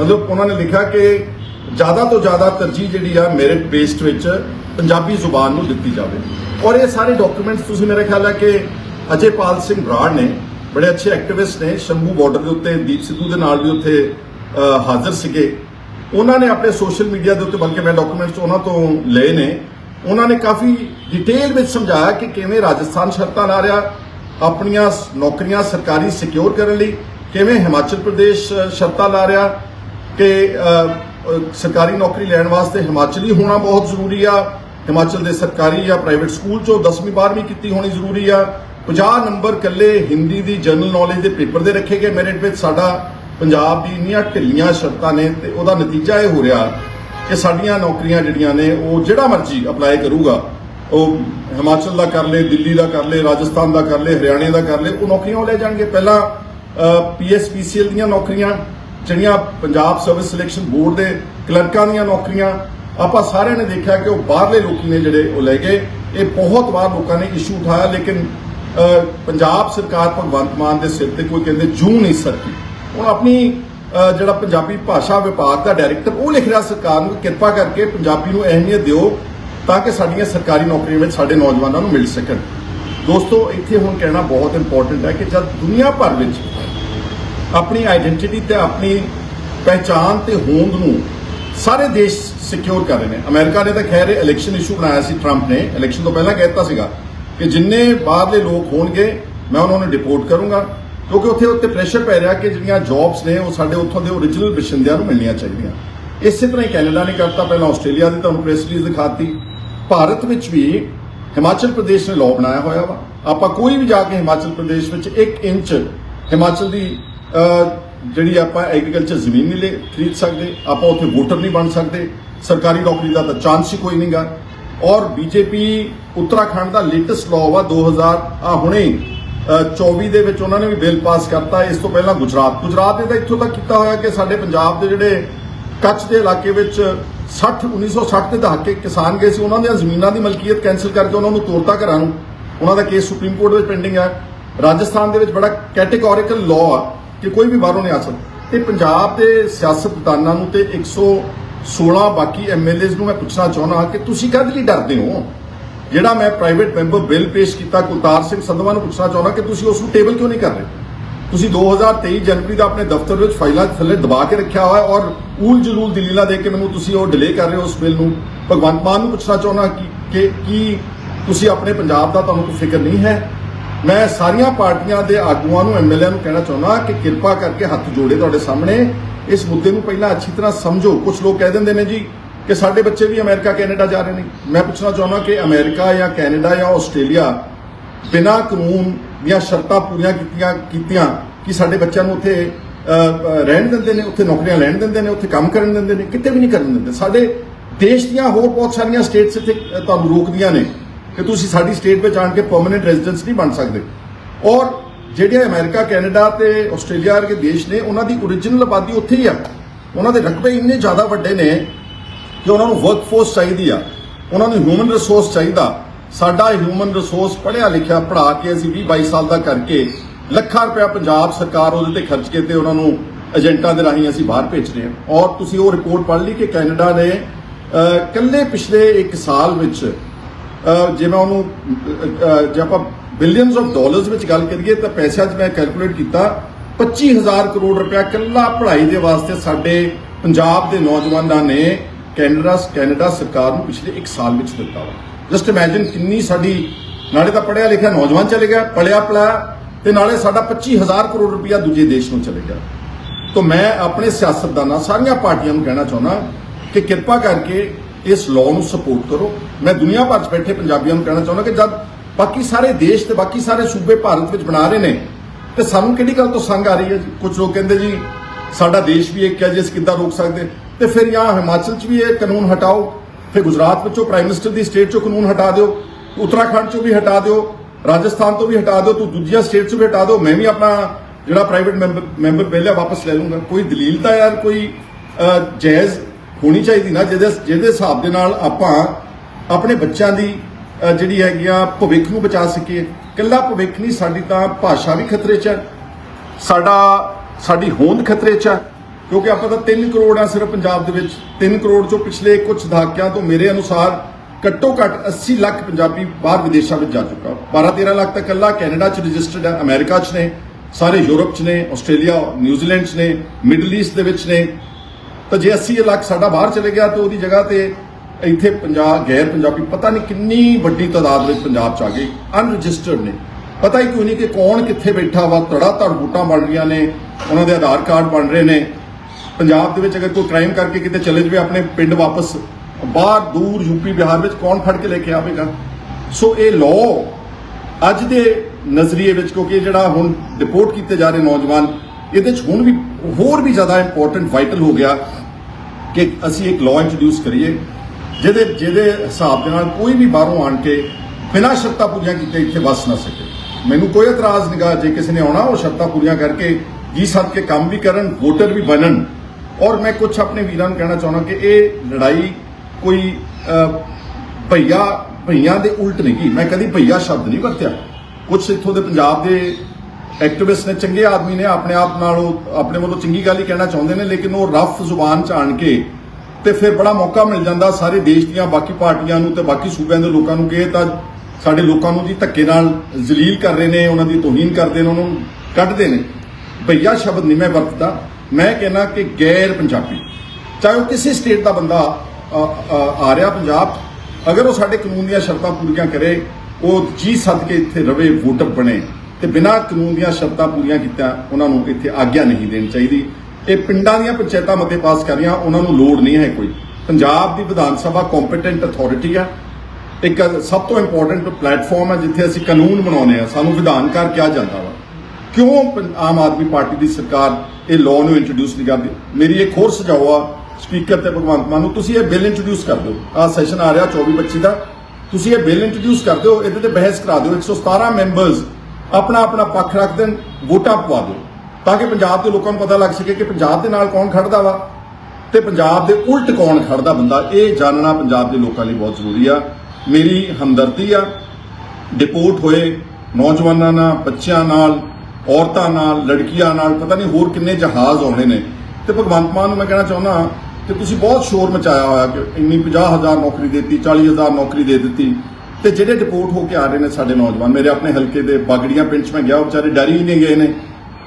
ਮਤਲਬ ਉਹਨਾਂ ਨੇ ਲਿਖਿਆ ਕਿ ਜ਼ਿਆਦਾ ਤੋਂ ਜ਼ਿਆਦਾ ਤਰਜੀਹ ਜਿਹੜੀ ਆ ਮੈਰਿਟ ਬੇਸਡ ਵਿੱਚ ਪੰਜਾਬੀ ਜ਼ੁਬਾਨ ਨੂੰ ਦਿੱਤੀ ਜਾਵੇ। ਔਰ ਇਹ ਸਾਰੇ ਡਾਕੂਮੈਂਟਸ ਤੁਸੀਂ ਮੇਰੇ ਖਿਆਲ ਹੈ ਕਿ ਅਜੇਪਾਲ ਸਿੰਘ ਬਰਾੜ ਨੇ, ਬੜੇ ਅੱਛੇ ਐਕਟਿਵਿਸਟ ਨੇ, ਸ਼ੰਭੂ ਬਾਰਡਰ ਦੇ ਉੱਤੇ, ਦੀਪ ਸਿੱਧੂ ਦੇ ਨਾਲ ਵੀ ਉੱਥੇ ਹਾਜ਼ਰ ਸੀਗੇ। ਉਹਨਾਂ ਨੇ ਆਪਣੇ ਸੋਸ਼ਲ ਮੀਡੀਆ ਦੇ ਉੱਤੇ, ਬਲਕਿ ਮੈਂ ਡਾਕੂਮੈਂਟਸ ਉਹਨਾਂ ਤੋਂ ਲਏ ਨੇ, ਉਹਨਾਂ ਨੇ ਕਾਫੀ ਡਿਟੇਲ ਵਿੱਚ ਸਮਝਾਇਆ ਕਿ ਕਿਵੇਂ ਰਾਜਸਥਾਨ ਸ਼ਰਤਾਂ ਲਾ ਰਿਹਾ, ਆਪਣੀਆਂ ਨੌਕਰੀਆਂ ਸਰਕਾਰੀ ਸਿਕਿਉਰ ਕਰਨ ਲਈ, ਕਿਵੇਂ ਹਿਮਾਚਲ ਪ੍ਰਦੇਸ਼ ਸ਼ਰਤਾਂ ਲਾ ਰਿਹਾ, ਕਿ ਸਰਕਾਰੀ ਨੌਕਰੀ ਲੈਣ ਵਾਸਤੇ ਹਿਮਾਚਲੀ ਹੋਣਾ ਬਹੁਤ ਜ਼ਰੂਰੀ ਆ, ਹਿਮਾਚਲ ਦੇ ਸਰਕਾਰੀ ਜਾਂ ਪ੍ਰਾਈਵੇਟ ਸਕੂਲ ਚੋਂ 10ਵੀਂ 12ਵੀਂ ਕੀਤੀ ਹੋਣੀ ਜ਼ਰੂਰੀ ਆ 50 ਨੰਬਰ ਕੱਲੇ ਹਿੰਦੀ ਦੀ ਜਨਰਲ ਨੌਲੇਜ ਦੇ ਪੇਪਰ ਦੇ ਰੱਖੇ ਗਏ ਮੈਰਿਟ ਵਿੱਚ। ਸਾਡਾ ਪੰਜਾਬ ਦੀ ਇੰਨੀਆਂ ਢਿੱਲੀਆਂ ਸ਼ਰਤਾਂ ਨੇ ਤੇ ਉਹਦਾ ਨਤੀਜਾ ਇਹ ਹੋ ਰਿਹਾ ਕਿ ਸਾਡੀਆਂ ਨੌਕਰੀਆਂ ਜਿਹੜੀਆਂ ਨੇ, ਉਹ ਜਿਹੜਾ ਮਰਜ਼ੀ ਅਪਲਾਈ ਕਰੂਗਾ, ਉਹ ਹਿਮਾਚਲ ਦਾ ਕਰ ਲੇ, ਦਿੱਲੀ ਦਾ ਕਰ ਲੇ, ਰਾਜਸਥਾਨ ਦਾ ਕਰ ਲੇ, ਹਰਿਆਣੇ ਦਾ ਕਰ ਲੇ, ਉਹ ਨੌਕਰੀਆਂ ਉਹ ਲੈ ਜਾਣਗੇ। ਪਹਿਲਾਂ ਪੀਐਸਪੀਸੀਐਲ ਦੀਆਂ ਨੌਕਰੀਆਂ, ਜਿਹੜੀਆਂ ਪੰਜਾਬ ਸਰਵਿਸ ਸਿਲੈਕਸ਼ਨ ਬੋਰਡ ਦੇ ਕਲਰਕਾਂ ਦੀਆਂ ਨੌਕਰੀਆਂ, ਆਪਾਂ ਸਾਰਿਆਂ ਨੇ ਦੇਖਿਆ ਕਿ ਉਹ ਬਾਹਰਲੇ ਲੋਕੀ ਨੇ ਜਿਹੜੇ ਉਹ ਲੈ ਗਏ। ਇਹ ਬਹੁਤ ਵਾਰ ਲੋਕਾਂ ਨੇ ਇਸ਼ੂ ਉਠਾਇਆ, ਲੇਕਿਨ ਪੰਜਾਬ ਸਰਕਾਰ ਭਗਵੰਤ ਮਾਨ ਦੇ ਸਿਰ ਤੇ ਕੋਈ ਕਹਿੰਦੇ ਜੂ ਨਹੀਂ ਸਕਦੀ ਹੁਣ ਆਪਣੀ ਜਿਹੜਾ ਪੰਜਾਬੀ ਭਾਸ਼ਾ ਵਿਭਾਗ ਦਾ ਡਾਇਰੈਕਟਰ ਉਹ ਲਿਖ ਰਿਹਾ ਸਰਕਾਰ ਨੂੰ ਕਿਰਪਾ ਕਰਕੇ ਪੰਜਾਬੀ ਨੂੰ ਅਹਿਮੀਅਤ ਦਿਓ ਤਾਂ ਕਿ ਸਾਡੀਆਂ ਸਰਕਾਰੀ ਨੌਕਰੀਆਂ ਵਿੱਚ ਸਾਡੇ ਨੌਜਵਾਨਾਂ ਨੂੰ ਮਿਲ ਸਕਣ। ਦੋਸਤੋ, ਇੱਥੇ ਹੁਣ ਕਹਿਣਾ ਬਹੁਤ ਇੰਪੋਰਟੈਂਟ ਹੈ ਕਿ ਜਦ ਦੁਨੀਆ ਭਰ ਵਿੱਚ ਆਪਣੀ ਆਇਡੈਂਟੀਟੀ ਤੇ ਆਪਣੀ ਪਹਿਚਾਨ ਤੇ ਹੋਂਦ ਨੂੰ ਸਾਰੇ ਦੇਸ਼ ਸਿਕਿਉਰ ਕਰ ਰਹੇ ਨੇ। ਅਮਰੀਕਾ ਨੇ ਤਾਂ ਖੈਰ ਇਲੈਕਸ਼ਨ ਇਸ਼ੂ ਬਣਾਇਆ ਸੀ ਟਰੰਪ ਨੇ। ਇਲੈਕਸ਼ਨ ਤੋਂ ਪਹਿਲਾਂ ਕਹਿ ਦਿੱਤਾ ਸੀਗਾ। ਕਿ ਜਿੰਨੇ ਬਾਹਰਲੇ ਲੋਕ ਹੋਣਗੇ, ਮੈਂ ਉਹਨਾਂ ਨੂੰ ਡਿਪੋਰਟ ਕਰੂੰਗਾ। ਕਿਉਂਕਿ ਉੱਥੇ ਉੱਤੇ ਪ੍ਰੈਸ਼ਰ ਪੈ ਰਿਹਾ ਕਿ ਜਿਹੜੀਆਂ ਜੌਬਸ ਨੇ, ਉਹ ਸਾਡੇ ਉੱਥੋਂ ਦੇ ਓਰੀਜਨਲ ਵਸਿੰਦਿਆਂ ਨੂੰ ਮਿਲਣੀਆਂ ਚਾਹੀਦੀਆਂ। ਇਸੇ ਤਰ੍ਹਾਂ ਹੀ ਕੈਨੇਡਾ ਨੇ ਕਰਤਾ, ਪਹਿਲਾਂ ਆਸਟ੍ਰੇਲੀਆ ਦੀ ਤੁਹਾਨੂੰ ਪ੍ਰੈਸ ਰਿਲੀਜ਼ ਦਿਖਾਤੀ। ਭਾਰਤ ਵਿੱਚ ਵੀ ਹਿਮਾਚਲ ਪ੍ਰਦੇਸ਼ ਨੇ ਲਾਅ ਬਣਾਇਆ ਹੋਇਆ ਵਾ। ਆਪਾਂ ਕੋਈ ਵੀ ਜਾ ਕੇ ਹਿਮਾਚਲ ਪ੍ਰਦੇਸ਼ ਵਿੱਚ 1 ਇੰਚ ਹਿਮਾਚਲ ਦੀ ਜਿਹੜੀ ਆਪਾਂ ਐਗਰੀਕਲਚਰ ਜ਼ਮੀਨ ਨਹੀਂ ਲੈ, ਖਰੀਦ ਸਕਦੇ, ਆਪਾਂ ਉੱਥੇ ਵੋਟਰ ਨਹੀਂ ਬਣ ਸਕਦੇ। ਸਰਕਾਰੀ ਨੌਕਰੀ ਦਾ ਤਾਂ ਚਾਂਸ ਹੀ ਕੋਈ ਨਹੀਂਗਾ ਔਰ ਬੀਜੇਪੀ ਉੱਤਰਾਖੰਡ ਦਾ ਲੇਟੈਸਟ ਲਾਅ ਵਾ 2000 ਆ ਹੁਣੇ 24 ਦੇ ਵਿੱਚ ਉਹਨਾਂ ਨੇ ਵੀ ਬਿੱਲ ਪਾਸ ਕਰਤਾ। ਇਸ ਤੋਂ ਪਹਿਲਾਂ ਗੁਜਰਾਤ। ਗੁਜਰਾਤ ਨੇ ਤਾਂ ਇੱਥੋਂ ਤੱਕ ਕੀਤਾ ਹੋਇਆ ਕਿ ਸਾਡੇ ਪੰਜਾਬ ਦੇ ਜਿਹੜੇ ਕੱਚ ਦੇ ਇਲਾਕੇ ਵਿੱਚ 60 1960 ਦੇ ਦਹਾਕੇ ਕਿਸਾਨ ਗਏ ਸੀ, ਉਹਨਾਂ ਦੀਆਂ ਜ਼ਮੀਨਾਂ ਦੀ ਮਲਕੀਅਤ ਕੈਨਸਲ ਕਰਕੇ ਉਹਨਾਂ ਨੂੰ ਤੋੜਤਾ ਘਰਾਂ ਨੂੰ। ਉਹਨਾਂ ਦਾ ਕੇਸ ਸੁਪਰੀਮ ਕੋਰਟ ਵਿੱਚ ਪੈਂਡਿੰਗ ਹੈ ਰਾਜਸਥਾਨ ਦੇ ਵਿੱਚ ਬੜਾ ਕੈਟੇਗੋਰੀਕਲ ਲਾਅ ਆ ਕਿ ਕੋਈ ਵੀ ਬਾਹਰੋਂ ਨਹੀਂ ਆ ਸਕਦਾ। ਤੇ ਪੰਜਾਬ ਦੇ ਸਿਆਸਤਦਾਨਾਂ ਨੂੰ ਤੇ 116 ਬਾਕੀ ਐਮਐਲਏਜ਼ ਨੂੰ ਮੈਂ ਪੁੱਛਣਾ ਚਾਹੁੰਦਾ ਕਿ ਤੁਸੀਂ ਕਦ ਲਈ ਡਰਦੇ ਹੋ? ਜਿਹੜਾ ਮੈਂ ਪ੍ਰਾਈਵੇਟ ਮੈਂਬਰ ਬਿੱਲ ਪੇਸ਼ ਕੀਤਾ, ਕੁਲਤਾਰ ਸਿੰਘ ਸੰਧਵਾ ਨੂੰ ਪੁੱਛਣਾ ਚਾਹੁੰਦਾ ਕਿ ਤੁਸੀਂ ਉਸ ਨੂੰ ਟੇਬਲ ਕਿਉਂ ਨਹੀਂ ਕਰ ਰਹੇ? ਤੁਸੀਂ 2023 ਜਨਵਰੀ ਦਾ ਆਪਣੇ ਦਫ਼ਤਰ ਵਿੱਚ ਫਾਈਲਾਂ ਥੱਲੇ ਦਬਾ ਕੇ ਰੱਖਿਆ ਹੋਇਆ ਔਰ ਊਲ ਜਲੂਲ ਦਲੀਲਾਂ ਦੇ ਕੇ ਮੈਨੂੰ ਤੁਸੀਂ ਉਹ ਡਿਲੇ ਕਰ ਰਹੇ ਹੋ ਉਸ ਬਿੱਲ ਨੂੰ। ਭਗਵੰਤ ਮਾਨ ਨੂੰ ਪੁੱਛਣਾ ਚਾਹੁੰਦਾ ਕਿ ਕੀ ਤੁਸੀਂ ਆਪਣੇ ਪੰਜਾਬ ਦਾ ਤੁਹਾਨੂੰ ਕੋਈ ਫਿਕਰ ਨਹੀਂ ਹੈ? ਮੈਂ ਸਾਰੀਆਂ ਪਾਰਟੀਆਂ ਦੇ ਆਗੂਆਂ ਨੂੰ ਐਮਐਲਏ ਨੂੰ ਕਹਿਣਾ ਚਾਹੁੰਦਾ ਕਿ ਕਿਰਪਾ ਕਰਕੇ ਹੱਥ ਜੋੜੇ ਤੁਹਾਡੇ ਸਾਹਮਣੇ। ਇਸ ਮੁੱਦੇ ਨੂੰ ਪਹਿਲਾਂ ਅੱਛੀ ਤਰ੍ਹਾਂ ਸਮਝੋ। ਕੁਝ ਲੋਕ ਕਹਿ ਦਿੰਦੇ ਨੇ ਜੀ ਕਿ ਸਾਡੇ ਬੱਚੇ ਵੀ ਅਮਰੀਕਾ, ਕੈਨੇਡਾ ਜਾ ਰਹੇ ਨੇ। ਮੈਂ ਪੁੱਛਣਾ ਚਾਹੁੰਦਾ ਕਿ ਅਮਰੀਕਾ ਜਾਂ ਕੈਨੇਡਾ ਜਾਂ ਆਸਟ੍ਰੇਲੀਆ ਬਿਨਾਂ ਕਾਨੂੰਨ ਦੀਆਂ ਸ਼ਰਤਾਂ ਪੂਰੀਆਂ ਕੀਤੀਆਂ ਕੀਤੀਆਂ ਕਿ ਸਾਡੇ ਬੱਚਿਆਂ ਨੂੰ ਉੱਥੇ ਰਹਿਣ ਦਿੰਦੇ ਨੇ, ਉੱਥੇ ਨੌਕਰੀਆਂ ਲੈਣ ਦਿੰਦੇ ਨੇ, ਉੱਥੇ ਕੰਮ ਕਰਨ ਦਿੰਦੇ ਨੇ, ਕਿਤੇ ਵੀ ਨਹੀਂ ਕਰਨ ਦਿੰਦੇ। ਸਾਡੇ ਦੇਸ਼ ਦੀਆਂ ਹੋਰ ਬਹੁਤ ਸਾਰੀਆਂ ਸਟੇਟਸ ਇੱਥੇ ਤੁਹਾਨੂੰ ਰੋਕਦੀਆਂ ਨੇ ਕਿ ਤੁਸੀਂ ਸਾਡੀ ਸਟੇਟ ਵਿੱਚ ਆਣ ਕੇ ਪਰਮਨੈਂਟ ਰੈਜ਼ੀਡੈਂਸ ਨਹੀਂ ਬਣ ਸਕਦੇ। ਔਰ ਜਿਹੜੇ ਅਮਰੀਕਾ ਕੈਨੇਡਾ ਤੇ ਆਸਟ੍ਰੇਲੀਆ ਵਰਗੇ ਦੇਸ਼ ਨੇ ਉਹਨਾਂ ਦੀ ਓਰੀਜਨਲ ਆਬਾਦੀ ਉੱਥੇ ਹੀ ਆ। ਉਹਨਾਂ ਦੇ ਰਕਬੇ ਇੰਨੇ ਜ਼ਿਆਦਾ ਵੱਡੇ ਨੇ ਕਿ ਉਹਨਾਂ ਨੂੰ ਵਰਕਫੋਰਸ ਚਾਹੀਦੀ ਆ। ਉਹਨਾਂ ਨੂੰ ਹਿਊਮਨ ਰਿਸੋਰਸ ਚਾਹੀਦਾ। ਸਾਡਾ ਹਿਊਮਨ ਰਿਸੋਰਸ ਪੜ੍ਹਿਆ ਲਿਖਿਆ ਪੜ੍ਹਾ ਕੇ ਅਸੀਂ 20 22 ਸਾਲ ਦਾ ਕਰਕੇ ਲੱਖਾਂ ਰੁਪਇਆ ਪੰਜਾਬ ਸਰਕਾਰ ਉਹਦੇ ਤੇ ਖਰਚ ਕੇ ਤੇ ਉਹਨਾਂ ਨੂੰ ਏਜੰਟਾਂ ਦੇ ਰਾਹੀਂ ਅਸੀਂ ਬਾਹਰ ਭੇਜ ਰਹੇ ਹਾਂ। ਔਰ ਤੁਸੀਂ ਉਹ ਰਿਪੋਰਟ ਪੜ੍ਹ ਲਈ ਕਿ ਕੈਨੇਡਾ ਨੇ ਅਹ, ਇਕੱਲੇ ਪਿਛਲੇ 1 ਸਾਲ ਵਿੱਚ ਅਹ, ਜੇ ਮੈਂ ਉਹਨੂੰ ਜੇ ਆਪਾਂ ਬਿਲੀਅਨਸ ਆਫ ਡਾਲਰਸ ਵਿੱਚ ਗੱਲ ਕਰੀਏ ਤਾਂ ਪੈਸਿਆਂ 'ਚ ਮੈਂ ਕੈਲਕੂਲੇਟ ਕੀਤਾ 25000 ਕਰੋੜ ਰੁਪਇਆ ਇਕੱਲਾ ਪੜ੍ਹਾਈ ਦੇ ਵਾਸਤੇ ਸਾਡੇ ਪੰਜਾਬ ਦੇ ਨੌਜਵਾਨਾਂ ਨੇ ਕੈਨੇਡਾ ਕੈਨੇਡਾ ਸਰਕਾਰ ਨੂੰ ਪਿਛਲੇ 1 ਸਾਲ ਵਿੱਚ ਦਿੱਤਾ ਵਾ। ਜਸਟ ਇਮੇਜਿਨ ਕਿੰਨੀ ਸਾਡੀ, ਨਾਲੇ ਤਾਂ ਪੜਿਆ ਲਿਖਿਆ ਨੌਜਵਾਨ ਚਲੇ ਗਿਆ ਪੜਿਆ ਪੜਾਇਆ ਤੇ ਨਾਲੇ ਸਾਡਾ 25000 ਕਰੋੜ ਰੁਪਇਆ ਦੂਜੇ ਦੇਸ਼ ਨੂੰ ਚਲੇ ਗਿਆ। ਤਾਂ ਮੈਂ ਆਪਣੇ ਸਿਆਸਤਦਾਨਾਂ, ਸਾਰੀਆਂ ਪਾਰਟੀਆਂ ਨੂੰ ਕਹਿਣਾ ਚਾਹੁੰਦਾ ਕਿ ਕਿਰਪਾ ਕਰਕੇ ਇਸ ਲਾਅ ਨੂੰ ਸਪੋਰਟ ਕਰੋ। ਮੈਂ ਦੁਨੀਆ ਭਰ 'ਚ ਬੈਠੇ ਪੰਜਾਬੀਆਂ ਨੂੰ ਕਹਿਣਾ ਚਾਹੁੰਦਾ ਕਿ ਜਦ ਬਾਕੀ ਸਾਰੇ ਦੇਸ਼ ਤੇ ਬਾਕੀ ਸਾਰੇ ਸੂਬੇ ਭਾਰਤ ਵਿੱਚ ਬਣਾ ਰਹੇ ਨੇ। ਤੇ ਸਾਨੂੰ ਕਿਹੜੀ ਗੱਲ ਤੋਂ ਸੰਗ ਆ ਰਹੀ ਹੈ? ਜੀ ਕੁਝ ਲੋਕ ਕਹਿੰਦੇ ਜੀ, ਸਾਡਾ ਦੇਸ਼ ਵੀ ਇੱਕ ਹੈ ਜਿਸ ਕਿੱਦਾਂ ਰੋਕ ਸਕਦੇ? ਤੇ ਫਿਰ ਜਾਂ ਹਿਮਾਚਲ 'ਚ ਵੀ ਇਹ ਕਾਨੂੰਨ ਹਟਾਓ, ਫਿਰ ਗੁਜਰਾਤ ਵਿੱਚੋਂ ਪ੍ਰਾਈਮ ਮਿਨਿਸਟਰ ਦੀ ਸਟੇਟ 'ਚੋਂ ਕਾਨੂੰਨ ਹਟਾ ਦਿਓ, ਉੱਤਰਾਖੰਡ 'ਚੋਂ ਵੀ ਹਟਾ ਦਿਓ, ਰਾਜਸਥਾਨ ਤੋਂ ਵੀ ਹਟਾ ਦਿਓ, ਤੂੰ ਦੂਜੀਆਂ ਸਟੇਟ 'ਚੋਂ ਵੀ ਹਟਾ ਦਿਓ, ਮੈਂ ਵੀ ਆਪਣਾ ਜਿਹੜਾ ਪ੍ਰਾਈਵੇਟ ਮੈਂਬਰ ਮੈਂਬਰ ਬਿੱਲ ਵਾਪਸ ਲੈ ਲੂੰਗਾ ਕੋਈ ਦਲੀਲ ਤਾਂ ਯਾਰ, ਕੋਈ ਜਾਇਜ਼ ਹੋਣੀ ਚਾਹੀਦੀ ਨਾ, ਜਿਹਦੇ ਜਿਹਦੇ ਹਿਸਾਬ ਦੇ ਨਾਲ ਆਪਾਂ ਆਪਣੇ ਬੱਚਿਆਂ ਦੀ ਜਿਹੜੀ ਹੈਗੀ ਆ ਭਵਿੱਖ ਨੂੰ ਬਚਾ ਸਕੀਏ। ਕੱਲਾ ਭਵਿੱਖ ਨਹੀਂ, ਸਾਡੀ ਤਾਂ ਭਾਸ਼ਾ ਵੀ ਖਤਰੇ 'ਚ ਹੈ। ਸਾਡਾ, ਸਾਡੀ ਹੋਂਦ ਖਤਰੇ 'ਚ ਹੈ। ਕਿਉਂਕਿ ਆਪਾਂ ਤਾਂ 3 ਕਰੋੜ ਆ ਸਿਰਫ ਪੰਜਾਬ ਦੇ ਵਿੱਚ। 3 ਕਰੋੜ ਚੋਂ ਪਿਛਲੇ ਕੁਝ ਦਹਾਕਿਆਂ ਤੋਂ ਮੇਰੇ ਅਨੁਸਾਰ ਘੱਟੋ ਘੱਟ 80 ਲੱਖ ਪੰਜਾਬੀ ਬਾਹਰ ਵਿਦੇਸ਼ਾਂ ਵਿੱਚ ਜਾ ਚੁੱਕਾ। 12 13 ਲੱਖ ਤਾਂ ਕੱਲਾ ਕੈਨੇਡਾ 'ਚ ਰਜਿਸਟਰਡ ਹੈ, ਅਮਰੀਕਾ 'ਚ ਨੇ, ਸਾਰੇ ਯੂਰਪ 'ਚ ਨੇ, ਆਸਟ੍ਰੇਲੀਆ, ਨਿਊਜ਼ੀਲੈਂਡ 'ਚ ਨੇ, ਮਿਡਲ ਈਸਟ ਦੇ ਵਿੱਚ ਨੇ। ਤਾਂ ਜੇ 80 ਲੱਖ ਸਾਡਾ ਬਾਹਰ ਚਲੇ ਗਿਆ ਤਾਂ ਉਹਦੀ ਜਗ੍ਹਾ ਤੇ ਇੱਥੇ ਪੰਜਾਬ, ਗੈਰ ਪੰਜਾਬੀ, ਪਤਾ ਨਹੀਂ ਕਿੰਨੀ ਵੱਡੀ ਤਾਦਾਦ ਵਿੱਚ ਪੰਜਾਬ ਚ ਆ ਗਏ ਅਨਰਜਿਸਟਰਡ ਨੇ। ਪਤਾ ਹੀ ਕੋਈ ਨਹੀਂ ਕਿ ਕੌਣ ਕਿੱਥੇ ਬੈਠਾ ਵਾ ਧੜਾ ਧੜ ਵੋਟਾਂ ਬਣ ਰਹੀਆਂ ਨੇ, ਉਹਨਾਂ ਦੇ ਆਧਾਰ ਕਾਰਡ ਬਣ ਰਹੇ ਨੇ। ਪੰਜਾਬ ਦੇ ਵਿੱਚ ਅਗਰ ਕੋਈ ਕ੍ਰਾਈਮ ਕਰਕੇ ਕਿਤੇ ਚਲੇ ਜਾਵੇ, ਆਪਣੇ ਪਿੰਡ ਵਾਪਸ, ਬਾਹਰ ਦੂਰ ਯੂਪੀ ਬਿਹਾਰ ਵਿੱਚ ਕੌਣ ਫੜ ਕੇ ਲੈ ਕੇ ਆਵੇਗਾ? ਸੋ ਇਹ ਲਾਅ ਅੱਜ ਦੇ ਨਜ਼ਰੀਏ ਵਿੱਚ, ਕਿਉਂਕਿ ਜਿਹੜਾ ਹੁਣ ਡਿਪੋਰਟ ਕੀਤੇ ਜਾ ਰਹੇ ਨੌਜਵਾਨ, ਇਹਦੇ ਚ ਹੁਣ ਵੀ ਹੋਰ ਵੀ ਜ਼ਿਆਦਾ ਇੰਪੋਰਟੈਂਟ ਵਾਈਟਲ ਹੋ ਗਿਆ ਕਿ ਅਸੀਂ ਇੱਕ ਲਾਅ ਇੰਟਰੋਡਿਊਸ ਕਰੀਏ। ਜਿਹਦੇ ਜਿਹਦੇ ਹਿਸਾਬ ਦੇ ਨਾਲ ਕੋਈ ਵੀ ਬਾਹਰੋਂ ਆਣ ਕੇ ਬਿਨਾਂ ਸ਼ਰਤਾਂ ਪੂਰੀਆਂ ਕੀਤੇ ਇੱਥੇ ਵਸ ਨਾ ਸਕੇ। ਮੈਨੂੰ ਕੋਈ ਇਤਰਾਜ਼ ਨਹੀਂਗਾ ਜੇ ਕਿਸੇ ਨੇ ਆਉਣਾ ਉਹ ਸ਼ਰਤਾਂ ਪੂਰੀਆਂ ਕਰਕੇ ਜੀ ਸੱਦ ਕੇ ਕੰਮ ਵੀ ਕਰਨ ਵੋਟਰ ਵੀ ਬਣਨ। ਔਰ ਮੈਂ ਕੁਝ ਆਪਣੇ ਵੀਰਾਂ ਨੂੰ ਕਹਿਣਾ ਚਾਹੁੰਦਾ ਕਿ ਇਹ ਲੜਾਈ ਕੋਈ ਅਹ, ਭਈਆ ਭਈਆਂ ਦੇ ਉਲਟ ਨਹੀਂ ਗੀ। ਮੈਂ ਕਦੀ ਭਈਆ ਸ਼ਬਦ ਨਹੀਂ ਵਰਤਿਆ। ਕੁਝ ਇੱਥੋਂ ਦੇ ਪੰਜਾਬ ਦੇ ਐਕਟਿਵਿਸਟ ਨੇ ਚੰਗੇ ਆਦਮੀ ਨੇ ਆਪਣੇ ਆਪ ਨਾਲ ਉਹ ਆਪਣੇ ਵੱਲੋਂ ਚੰਗੀ ਗੱਲ ਹੀ ਕਹਿਣਾ ਚਾਹੁੰਦੇ ਨੇ ਲੇਕਿਨ ਉਹ ਰਫ ਜ਼ੁਬਾਨ ਚ ਆਣ ਕੇ ਤੇ ਫਿਰ ਬੜਾ ਮੌਕਾ ਮਿਲ ਜਾਂਦਾ ਸਾਰੇ ਦੇਸ਼ ਦੀਆਂ, ਬਾਕੀ ਪਾਰਟੀਆਂ ਨੂੰ ਤੇ ਬਾਕੀ ਸੂਬਿਆਂ ਦੇ ਲੋਕਾਂ ਨੂੰ ਕਿ ਇਹ ਤਾਂ ਸਾਡੇ ਲੋਕਾਂ ਨੂੰ ਜੀ ਧੱਕੇ ਨਾਲ ਜ਼ਲੀਲ ਕਰ ਰਹੇ ਨੇ, ਉਹਨਾਂ ਦੀ ਤੋਹੀਨ ਕਰਦੇ ਨੇ, ਉਹਨਾਂ ਨੂੰ ਕੱਢਦੇ ਨੇ। ਭਈਆ ਸ਼ਬਦ ਨਹੀਂ ਮੈਂ ਵਰਤਦਾ। ਮੈਂ ਕਹਿੰਦਾ ਕਿ ਗੈਰ ਪੰਜਾਬੀ, ਚਾਹੇ ਉਹ ਕਿਸੇ ਸਟੇਟ ਦਾ ਬੰਦਾ ਆ ਰਿਹਾ ਪੰਜਾਬ, ਅਗਰ ਉਹ ਸਾਡੇ ਕਾਨੂੰਨ ਦੀਆਂ ਸ਼ਰਤਾਂ ਪੂਰੀਆਂ ਕਰੇ, ਉਹ ਜੀ ਸੱਦ ਕੇ ਇੱਥੇ ਰਵੇ, ਵੋਟਰ ਬਣੇ ਤੇ ਬਿਨਾਂ ਕਾਨੂੰਨ ਦੀਆਂ ਸ਼ਰਤਾਂ ਪੂਰੀਆਂ ਕੀਤਾ ਉਹਨਾਂ ਨੂੰ ਇੱਥੇ ਆਗਿਆ ਨਹੀਂ ਦੇਣੀ ਚਾਹੀਦੀ। ਇਹ ਪਿੰਡਾਂ ਦੀਆਂ ਪੰਚਾਇਤਾਂ ਮਤੇ ਪਾਸ ਕਰ ਰਹੀਆਂ, ਉਹਨਾਂ ਨੂੰ ਲੋੜ ਨਹੀਂ ਹੈ ਕੋਈ। ਪੰਜਾਬ ਦੀ ਵਿਧਾਨ ਸਭਾ ਕੰਪੀਟੈਂਟ ਅਥਾਰਟੀ ਆ। ਇੱਕ ਸਭ ਤੋਂ ਇੰਪੋਰਟੈਂਟ ਪਲੇਟਫਾਰਮ ਹੈ ਜਿੱਥੇ ਅਸੀਂ ਕਾਨੂੰਨ ਬਣਾਉਂਦੇ ਆ ਸਾਨੂੰ ਵਿਧਾਨਕਾਰ ਕਿਹਾ ਜਾਂਦਾ ਵਾ। ਕਿਉਂ ਆਮ ਆਦਮੀ ਪਾਰਟੀ ਦੀ ਸਰਕਾਰ ਇਹ ਲਾਅ ਨੂੰ ਇੰਟਰੋਡਿਊਸ ਨਹੀਂ ਕਰਦੀ? ਮੇਰੀ ਇੱਕ ਹੋਰ ਸੁਝਾਅ ਆ ਸਪੀਕਰ ਤੇ ਭਗਵੰਤ ਮਾਨ ਨੂੰ, ਤੁਸੀਂ ਇਹ ਬਿੱਲ ਇੰਟਰੋਡਿਊਸ ਕਰ ਦਿਓ। ਆ ਸੈਸ਼ਨ ਆ ਰਿਹਾ 24 25 ਦਾ। ਤੁਸੀਂ ਇਹ ਬਿੱਲ ਇੰਟਰੋਡਿਊਸ ਕਰ ਦਿਓ, ਇਹਦੇ ਤੇ ਬਹਿਸ ਕਰਾ ਦਿਓ। 117 ਮੈਂਬਰਸ ਆਪਣਾ ਆਪਣਾ ਪੱਖ ਰੱਖ ਦੇਣ, ਵੋਟਾਂ ਪਵਾ ਦਿਓ। ਤਾਂ ਕਿ ਪੰਜਾਬ ਦੇ ਲੋਕਾਂ ਨੂੰ ਪਤਾ ਲੱਗ ਸਕੇ ਕਿ ਪੰਜਾਬ ਦੇ ਨਾਲ ਕੌਣ ਖੜਦਾ ਵਾ ਤੇ ਪੰਜਾਬ ਦੇ ਉਲਟ ਕੌਣ ਖੜਦਾ ਬੰਦਾ, ਇਹ ਜਾਣਨਾ ਪੰਜਾਬ ਦੇ ਲੋਕਾਂ ਲਈ ਬਹੁਤ ਜ਼ਰੂਰੀ ਆ। ਮੇਰੀ ਹਮਦਰਦੀ ਆ, ਡਿਪੋਰਟ ਹੋਏ ਨੌਜਵਾਨਾਂ ਨਾਲ, ਬੱਚਿਆਂ ਨਾਲ, ਔਰਤਾਂ ਨਾਲ, ਲੜਕੀਆਂ ਨਾਲ, ਪਤਾ ਨਹੀਂ ਹੋਰ ਕਿੰਨੇ ਜਹਾਜ਼ ਆਉਣੇ ਨੇ। ਤੇ ਭਗਵੰਤ ਮਾਨ ਨੂੰ ਮੈਂ ਕਹਿਣਾ ਚਾਹੁੰਦਾ ਕਿ ਤੁਸੀਂ ਬਹੁਤ ਸ਼ੋਰ ਮਚਾਇਆ ਹੋਇਆ ਕਿ ਇੰਨੀ 50000 ਨੌਕਰੀ ਦਿੱਤੀ 40000 ਨੌਕਰੀ ਦੇ ਦਿੱਤੀ। ਤੇ ਜਿਹੜੇ ਡਿਪੋਰਟ ਹੋ ਕੇ ਆ ਰਹੇ ਨੇ ਸਾਡੇ ਨੌਜਵਾਨ, ਮੇਰੇ ਆਪਣੇ ਹਲਕੇ ਦੇ ਬਾਗੜੀਆਂ ਪਿੰਡ 'ਚ ਮੈਂ ਗਿਆ ਵਿਚਾਰੇ ਡਰ ਹੀ ਨਹੀਂ ਗਏ ਨੇ।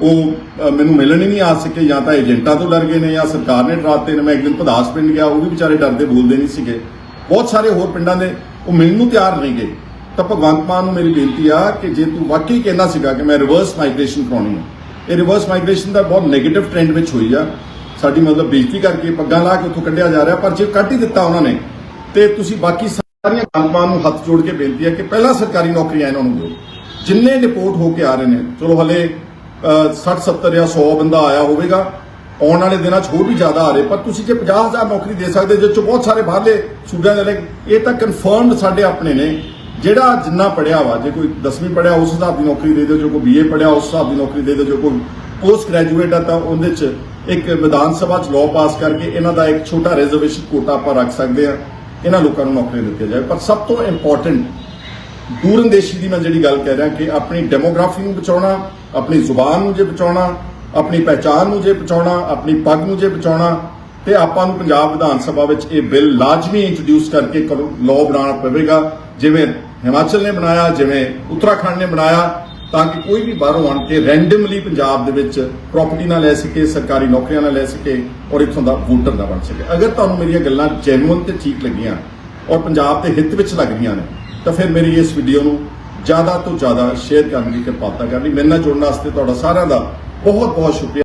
ਉਹ ਮੈਨੂੰ ਮਿਲਣ ਹੀ ਨਹੀਂ ਆ ਸਕੇ, ਜਾਂ ਤਾਂ ਏਜੰਟਾਂ ਤੋਂ ਡਰ ਗਏ ਨੇ, ਜਾਂ ਸਰਕਾਰ ਨੇ ਡਰਾਤੇ ਨੇ। ਮੈਂ ਇੱਕ ਦਿਨ ਪਧਾਸ ਪਿੰਡ ਗਿਆ, ਉਹ ਵੀ ਵਿਚਾਰੇ ਡਰਦੇ ਬੋਲਦੇ ਨਹੀਂ ਸੀਗੇ। ਬਹੁਤ ਸਾਰੇ ਹੋਰ ਪਿੰਡਾਂ ਦੇ ਉਹ ਮਿਲਣ ਨੂੰ ਤਿਆਰ ਨਹੀਂ ਗਏ। ਤਾਂ ਭਗਵੰਤ ਮਾਨ ਨੂੰ ਮੇਰੀ ਬੇਨਤੀ ਆ ਕਿ ਜੇ ਤੂੰ ਵਾਕਈ ਕਹਿੰਦਾ ਸੀਗਾ ਕਿ ਮੈਂ ਰਿਵਰਸ ਮਾਈਗ੍ਰੇਸ਼ਨ ਕਰਾਉਣੀ ਹੈ ਇਹ ਰਿਵਰਸ ਮਾਈਗ੍ਰੇਸ਼ਨ ਦਾ ਬਹੁਤ 네ਗੇਟਿਵ ਟ੍ਰੈਂਡ ਵਿੱਚ ਹੋਈ ਆ। ਸਾਡੀ ਮਤਲਬ ਬੇਇੱਜ਼ਤੀ ਕਰਕੇ ਪੱਗਾਂ ਲਾ ਕੇ ਉੱਥੋਂ ਕੱਢਿਆ ਜਾ ਰਿਹਾ, ਪਰ ਜੇ ਕੱਢ ਹੀ ਦਿੱਤਾ ਉਹਨਾਂ ਨੇ, ਤੇ ਤੁਸੀਂ ਬਾਕੀ ਸਾਰੀਆਂ ਕੰਪਾਂ ਨੂੰ ਹੱਥ ਜੋੜ ਕੇ ਬੇਨਤੀ ਹੈ ਕਿ ਪਹਿਲਾਂ ਸਰਕਾਰੀ ਨੌਕਰੀਆਂ ਇਹਨਾਂ ਨੂੰ ਦਿਓ। ਜਿੰਨੇ ਰਿਪੋਰਟ ਹੋ ਕੇ ਆ ਰਹੇ ਨੇ, ਚਲੋ ਹਲੇ 60 70 ਜਾਂ 100 ਬੰਦਾ ਆਇਆ ਹੋਵੇਗਾ। ਆਉਣ ਵਾਲੇ ਦਿਨਾਂ 'ਚ ਹੋਰ ਵੀ ਜ਼ਿਆਦਾ ਆ ਰਹੇ। ਪਰ ਤੁਸੀਂ ਜੇ 50000 ਨੌਕਰੀ ਦੇ ਸਕਦੇ ਜੇ 'ਚ ਬਹੁਤ ਸਾਰੇ ਬਾਹਰਲੇ ਸੂਬਿਆਂ ਦੇ ਨੇ, ਇਹ ਤਾਂ ਕਨਫਰਮਡ ਸਾਡੇ ਆਪਣੇ ਨੇ। ਜਿਹੜਾ ਜਿੰਨਾ ਪੜਿਆ ਵਾ, ਜੇ ਕੋਈ 10ਵੀਂ ਪੜਿਆ ਉਸ ਹਿਸਾਬ ਦੀ ਨੌਕਰੀ ਦੇ ਦਿਓ। ਜੇ ਕੋਈ ਬੀਏ ਪੜਿਆ ਉਸ ਹਿਸਾਬ ਦੀ ਨੌਕਰੀ ਦੇ ਦਿਓ। ਜੋ ਕੋਈ ਪੋਸਟ ਗ੍ਰੈਜੂਏਟ ਆ, ਤਾਂ ਉਹਦੇ 'ਚ ਇੱਕ ਵਿਧਾਨ ਸਭਾ 'ਚ ਲਾਅ ਪਾਸ ਕਰਕੇ ਇਹਨਾਂ ਦਾ ਇੱਕ ਛੋਟਾ ਰਿਜ਼ਰਵੇਸ਼ਨ ਕੋਟਾ ਆਪਾਂ ਰੱਖ ਸਕਦੇ ਆ ਇਹਨਾਂ ਲੋਕਾਂ ਨੂੰ ਨੌਕਰੀ ਦਿੱਤੀ ਜਾਵੇ। ਪਰ ਸਭ ਤੋਂ ਇੰਪੋਰਟੈਂਟ ਦੂਰੰਦੇਸ਼ੀ ਦੀ ਮੈਂ ਜਿਹੜੀ ਗੱਲ ਕਹਿ ਰਿਹਾ ਕਿ ਆਪਣੀ ਡੈਮੋਗ੍ਰਾਫੀ ਨੂੰ ਬਚਾਉਣਾ, ਆਪਣੀ ਜ਼ੁਬਾਨ ਨੂੰ ਜੇ ਬਚਾਉਣਾ, ਆਪਣੀ ਪਹਿਚਾਨ ਨੂੰ ਜੇ ਬਚਾਉਣਾ, ਆਪਣੀ ਪੱਗ ਨੂੰ ਜੇ ਬਚਾਉਣਾ, ਤੇ ਆਪਾਂ ਨੂੰ ਪੰਜਾਬ ਵਿਧਾਨ ਸਭਾ ਵਿੱਚ ਇਹ ਬਿੱਲ ਲਾਜ਼ਮੀ ਇੰਟਰੋਡਿਊਸ ਕਰਕੇ ਲਾਅ ਬਣਾਉਣਾ ਪਵੇਗਾ, ਜਿਵੇਂ ਹਿਮਾਚਲ ਨੇ ਬਣਾਇਆ, ਜਿਵੇਂ ਉੱਤਰਾਖੰਡ ਨੇ ਬਣਾਇਆ, ਤਾਂ ਕਿ ਕੋਈ ਵੀ ਬਾਹਰੋਂ ਆਣ ਕੇ ਰੈਂਡਮਲੀ ਪੰਜਾਬ ਦੇ ਵਿੱਚ ਪ੍ਰਾਪਰਟੀ ਨਾ ਲੈ ਸਕੇ, ਸਰਕਾਰੀ ਨੌਕਰੀਆਂ ਨਾ ਲੈ ਸਕੇ ਔਰ ਇੱਥੋਂ ਦਾ ਵੋਟਰ ਨਾ ਬਣ ਸਕੇ। ਅਗਰ ਤੁਹਾਨੂੰ ਮੇਰੀਆਂ ਗੱਲਾਂ ਜੈਨੂਅਨ ਤੇ ਠੀਕ ਲੱਗੀਆਂ ਔਰ ਪੰਜਾਬ ਦੇ ਹਿੱਤ ਵਿੱਚ ਲੱਗ ਰਹੀਆਂ ਨੇ ਤਾਂ ਫਿਰ ਮੇਰੀ ਇਸ ਵੀਡੀਓ ਨੂੰ ਜ਼ਿਆਦਾ ਤੋਂ ਜ਼ਿਆਦਾ ਸ਼ੇਅਰ ਕਰਨ ਦੀ ਕਿਰਪਾਲਤਾ ਕਰਨੀ। ਮੇਰੇ ਨਾਲ ਜੁੜਨ ਵਾਸਤੇ ਤੁਹਾਡਾ ਸਾਰਿਆਂ ਦਾ ਬਹੁਤ ਬਹੁਤ ਸ਼ੁਕਰੀਆ।